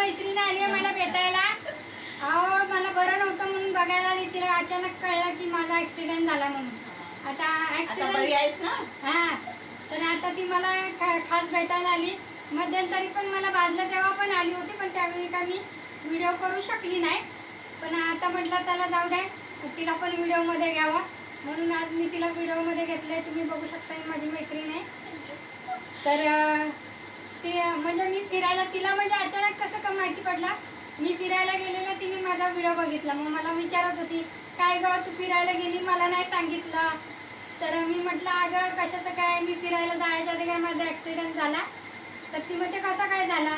मैत्रीण आली आहे मला भेटायला. अहो मला बरं नव्हतं म्हणून बघायला आली. तिला अचानक कळलं की माझा ऍक्सिडेंट झाला म्हणून. आता आता बरी ऍक्सिडेंट आहेस ना? हा. तर आता ती मला खा- खास भेटायला आली. मध्यंतरी पण मला बाजलं तेव्हा पण आली होती पण त्यावेळी काय मी व्हिडिओ करू शकली नाही. पण आता म्हटलं त्याला जाऊ दे. तिला पण व्हिडिओमध्ये घ्यावं. म्हणून आज मी तिला व्हिडिओमध्ये घेतलंय. तुम्ही बघू शकता ही माझी मैत्रीण आहे. तर अं, ती म्हणजे मी फिरायला तिला म्हणजे अचानक कसं का माहिती पडला? मी फिरायला गेलेला तिने माझा व्हिडिओ बघितला. मग मला विचारत होती काय ग तू फिरायला गेली? मला नाही सांगितलं. तर मी म्हटलं अगं कशाचं काय? मी फिरायला जायच्या आधी काय माझा ॲक्सिडेंट झाला? तर ती म्हणते कसा काय झाला?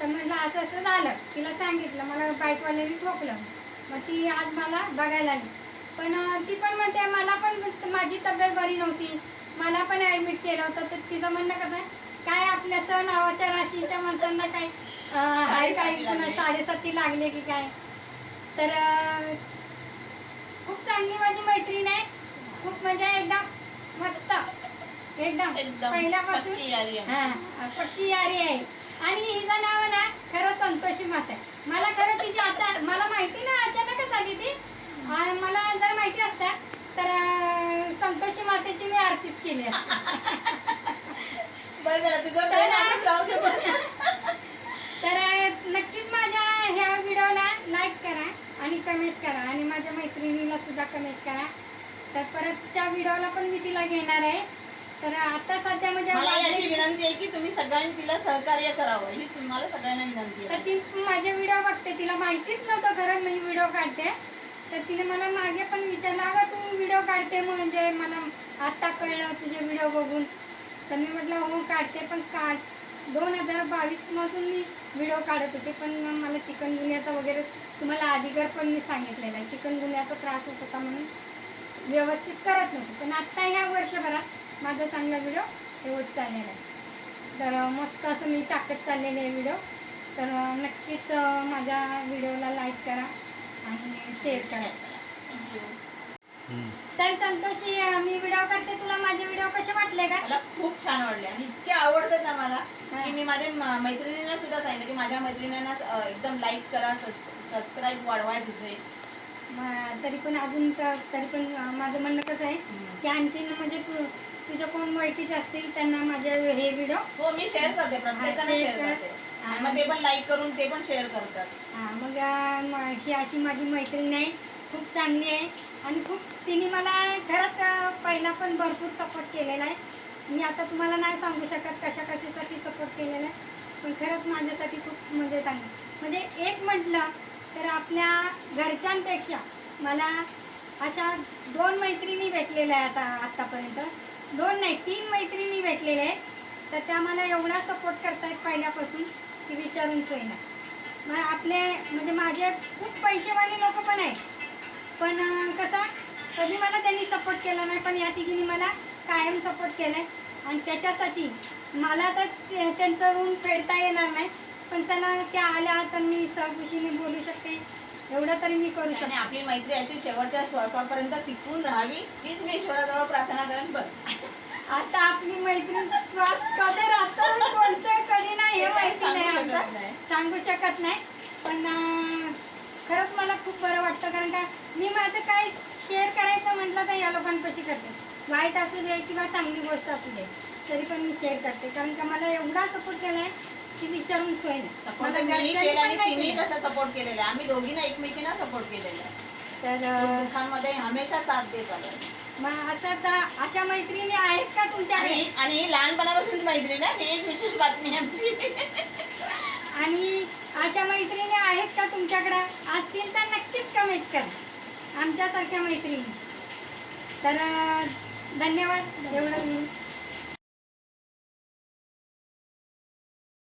तर म्हटलं असं असं झालं. तिला सांगितलं मला बाईकवाल्याने ठोकलं. मग ती आज मला बघायला आली. पण ती पण म्हणते मला पण माझी तब्येत बरी नव्हती. मला पण ॲडमिट केलं होतं. तर तिचं म्हणणं कसं आहे? काय आपल्या सण नावाच्या राशीच्या माणसांना काय अं, काय? साडेसाती लागले. साडेसाती लागले की काय? तर अं, खूप चांगली माझी मैत्रीण आहे. खूप म्हणजे एकदम मस्त. एकदम. एकदम पहिल्यापासून पक्की यारी आहे. हा पक्की यारी आहे. आणि हिचं नाव ना खरं संतोषी माता. आहे मला खरं तिची आता मला माहिती ना अचानकच आली ती. आणि मला जर माहिती असतं तर अं, संतोषी मातेची मी आरतीच केली असते. बरं झालं तुझं प्रेम असंच राहू दे बरं. तर नक्कीच माझ्या ह्या व्हिडिओला लाईक करा आणि कमेंट करा आणि माझ्या मैत्रिणीला सुद्धा कमेंट करा. तर परतच्या व्हिडिओला पण मी तिला घेणार आहे. तर आता सध्या म्हणजे मला याची विनंती आहे की तुम्ही सगळ्यांनी तिला सहकार्य करावं. ही तुम्हाला सगळ्यांना विनंती तर आहे ती माझे व्हिडिओ बघते. तिला माहितीच नव्हतं खरं मी व्हिडिओ काढते. तर तिने मला मागे पण विचारलं अगं तू व्हिडिओ काढते म्हणजे मला आत्ता कळलं तुझे व्हिडिओ बघून. तर मी म्हटलं हो काढते. पण काढ. दोन हजार बावीसमधून मी व्हिडिओ काढत होते पण मला चिकनगुन्याचा वगैरे तुम्हाला आधीगर पण मी सांगितलेलं आहे. चिकनगुन्याचा त्रास होत होता म्हणून व्यवस्थित करत नव्हते. पण आत्ता ह्या वर्षभरात माझा चांगला व्हिडिओ हे होत चाललेला आहे. तर मस्त असं मी टाकत चाललेले आहे व्हिडिओ. तर नक्कीच माझ्या व्हिडिओला लाईक करा आणि शेअर करा. तर संतोषी अं, मी व्हिडिओ करते. तुला माझे व्हिडिओ कसे वाटले का? मला खूप छान वाटले आणि इतके आवडतात ना मला. की मी माझ्या मैत्रिणींना सुद्धा सांगितलं की माझ्या मैत्रिणींना एकदम लाईक करा सबस्क्राईब वाढवाय तुझे. तरी पण अजून तर पण माझं म्हणणं कसं आहे की आणखीन म्हणजे तुझ्या कोण ओळखीचे असतील त्यांना माझे हे व्हिडिओ हो मी शेअर करते प्रत्येकाला शेअर करते. मग ते पण लाईक करून ते पण शेअर करतात. हा मग ही अशी माझी मैत्रीण आहे. खूप चांगली आहे. आणि खूप तिने मला खरंच पहिला पण भरपूर सपोर्ट केलेला आहे. मी आता तुम्हाला नाही सांगू शकत कशा कशासाठी सपोर्ट केलेला आहे. पण खरंच माझ्यासाठी खूप म्हणजे चांगलं म्हणजे एक म्हटलं तर आपल्या घरच्यांपेक्षा मला अशा दोन मैत्रिणी भेटलेल्या आहे आता आत्तापर्यंत. दोन नाही तीन मैत्रिणी भेटलेल्या आहेत. तर त्या मला एवढा सपोर्ट करतायत पहिल्यापासून की विचारून सोय मग आपले म्हणजे माझे खूप पैसेवाले लोक पण आहेत. पण कसं कधी मला त्यांनी सपोर्ट केला नाही पण या तिघींनी मला कायम सपोर्ट केलाय. आणि त्याच्यासाठी मला तर त्यांचं ऋण फेडता येणार नाही. पण त्यांना त्या आल्या तर मी सहकुशीने बोलू शकते. एवढं तरी मी करू शकते. आपली मैत्री अशी शेवटच्या श्वासापर्यंत टिकून राहावी हीच मी ईश्वराजवळ प्रार्थना करेन बस. आता आपली मैत्रीण श्वास कधी राहतं कोणतं कधी नाही हे माहिती नाही सांगू शकत नाही. सांगू शकत नाही. पण खरंच मला खूप बरं वाटतं कारण का मी माझं काय शेअर करायचं म्हटलं तर या लोकांपाशी करते. वाईट असू दे किंवा चांगली गोष्ट असू दे तरी पण मी शेअर करते. कारण का मला एवढा सपोर्ट केला आहे की विचारून सोय सपोर्ट मी केला आणि तिने सपोर्ट केलेला आहे? आम्ही दोघींना एकमेकींना सपोर्ट केलेला आहे. तर हमेशा साथ देत आलो मग असं तर अशा मैत्रिणी आहेत का तुमच्याकडे आणि आणि लहानपणापासून मैत्रीण आहे. ही एक विशेष बातमी आहे आमची. आणि अशा मैत्रिणी आहेत का तुमच्याकडं? असतील तर नक्कीच कमेंट करा. आमच्यासारख्या मैत्रिणी. तर धन्यवाद. एवढं मी